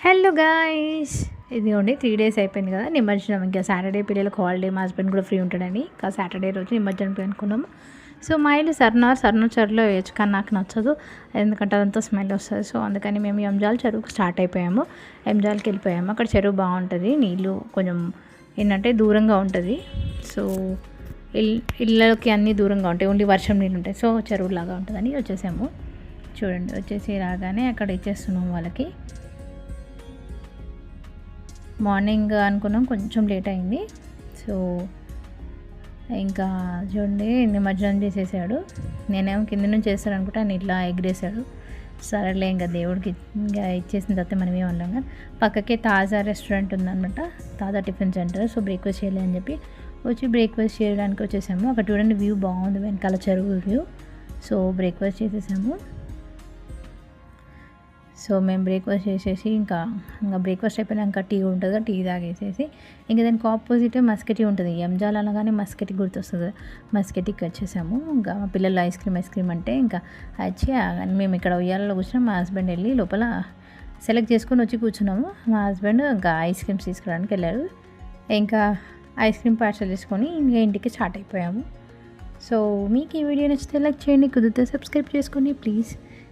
Hello guys. ఇదిగోండి three days అయిపోయింది కదా. నిమజ్జనం. ఇంకా సాటర్డే పిల్లలకు హాలిడే మా హస్బెండ్ కూడా ఫ్రీ ఉంటాడని. ఇంకా సాటర్డే రోజు నిమజ్జనం అనుకున్నాము సో మా ఇల్లు సర్నార్ సర్నార్ చెరువులో వేయచ్చు కానీ నాకు నచ్చదు. ఎందుకంటే అదంతా స్మెల్ వస్తుంది. సో అందుకని మేము ఎంజాల్ చెరువుకు స్టార్ట్ అయిపోయాము. ఎంజాల్కి వెళ్ళిపోయాము. అక్కడ చెరువు బాగుంటుంది. నీళ్ళు కొంచెం ఏంటంటే దూరంగా ఉంటుంది. సో ఇల్ ఇళ్ళకి అన్నీ దూరంగా ఉంటాయి. ఓన్లీ వర్షం నీళ్ళు ఉంటాయి. సో చెరువులాగా ఉంటుందని వచ్చేసాము. చూడండి వచ్చేసి రాగానే అక్కడ ఇచ్చేస్తున్నాం వాళ్ళకి. మార్నింగ్ అనుకున్నాం కొంచెం లేట్ అయింది. సో ఇంకా చూడండి నిమజ్జనం చేసేసాడు. నేనేమో కింద నుంచి చేస్తాను అనుకుంటే ఆయన ఇట్లా ఎగిరేసాడు సరేలే ఇంకా దేవుడికి ఇంకా ఇచ్చేసిన తర్వాత మనం ఏం ఉన్నాం కానీ పక్కకే తాజా రెస్టారెంట్ ఉందన్నమాట. తాజా టిఫిన్ సెంటర్. సో బ్రేక్ఫాస్ట్ చేయాలి అని చెప్పి వచ్చి బ్రేక్ఫాస్ట్ చేయడానికి వచ్చేసాము. అక్కడ చూడండి వ్యూ బాగుంది వెనకాల చెరువు వ్యూ. సో బ్రేక్ఫాస్ట్ చేసేసాము. సో మేము బ్రేక్ఫాస్ట్ చేసేసి ఇంకా ఇంకా బ్రేక్ఫాస్ట్ అయిపోయినాక టీ ఉంటుంది టీ తాగేసేసి ఇంకా దానికి ఆపోజిట్ మస్కెటీ ఉంటుంది. ఎంజాల్ అనగానే మస్కెటీ గుర్తొస్తుంది మస్కెటీకి వచ్చేసాము. ఇంకా మా పిల్లలు ఐస్ క్రీమ్ ఐస్ క్రీమ్ అంటే ఇంకా వచ్చి మేము ఇక్కడ ఉయ్యాలలో కూర్చున్నాం. మా హస్బెండ్ వెళ్ళి లోపల సెలెక్ట్ చేసుకొని వచ్చి కూర్చున్నాము. మా హస్బెండ్ ఇంకా ఐస్ క్రీమ్స్ తీసుకురావడానికి వెళ్ళారు ఇంకా ఐస్ క్రీమ్ పార్సల్ తీసుకొని ఇంకా ఇంటికి స్టార్ట్ అయిపోయాము. సో మీకు ఈ వీడియో నచ్చితే లైక్ చేయండి కుదిరితే సబ్స్క్రైబ్ చేసుకోండి. Please.